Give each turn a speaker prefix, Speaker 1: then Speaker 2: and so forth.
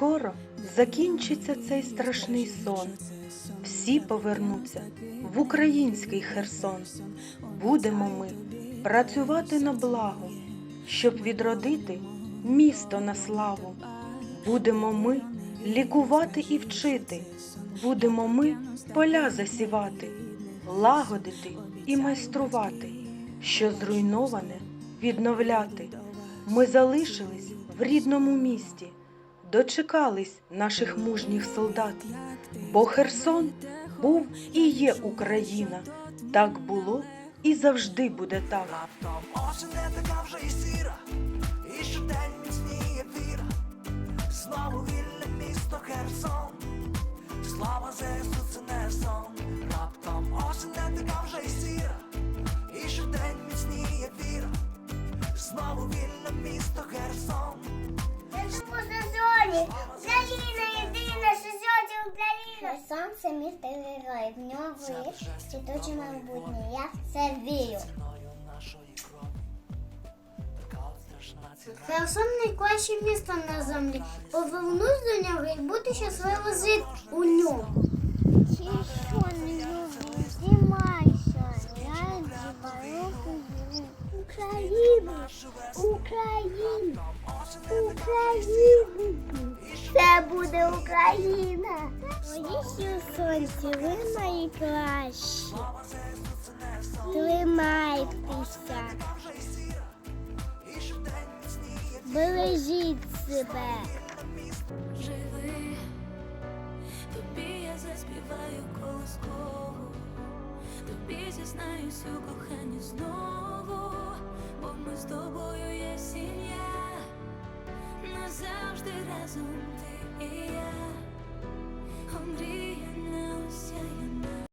Speaker 1: Скоро закінчиться цей страшний сон. Всі повернуться в український Херсон. Будемо ми працювати на благо, щоб відродити місто на славу. Будемо ми лікувати і вчити. Будемо ми поля засівати, лагодити і майструвати, що зруйноване відновляти. Ми залишились в рідному місті, дочекались наших мужніх солдат, бо Херсон був і є Україна. Так було і завжди буде так.
Speaker 2: І щодень міцніє віра, знову вільне місто Херсон, слава ЗСУ це не сон. Раптом осінь не така вже і сіра, і щодень міцніє віра, знову вільне місто Херсон.
Speaker 3: Україна єдина, що сьогодні Україна. Херсон це місто герой. В нього є світоче майбутнє. Я в це вірю. Херсон найкраще місто на землі. Повернусь до нього і буду щасливо жити у ньому. Що не люблю, буде Україна. Мої сонці, ви найкращі. Тримайтеся. Бережіть себе.
Speaker 4: Живи, тобі я заспіваю колоскову, тобі зізнаюсь у коханні знову, бо ми з тобою є сім'я, назавжди yeah.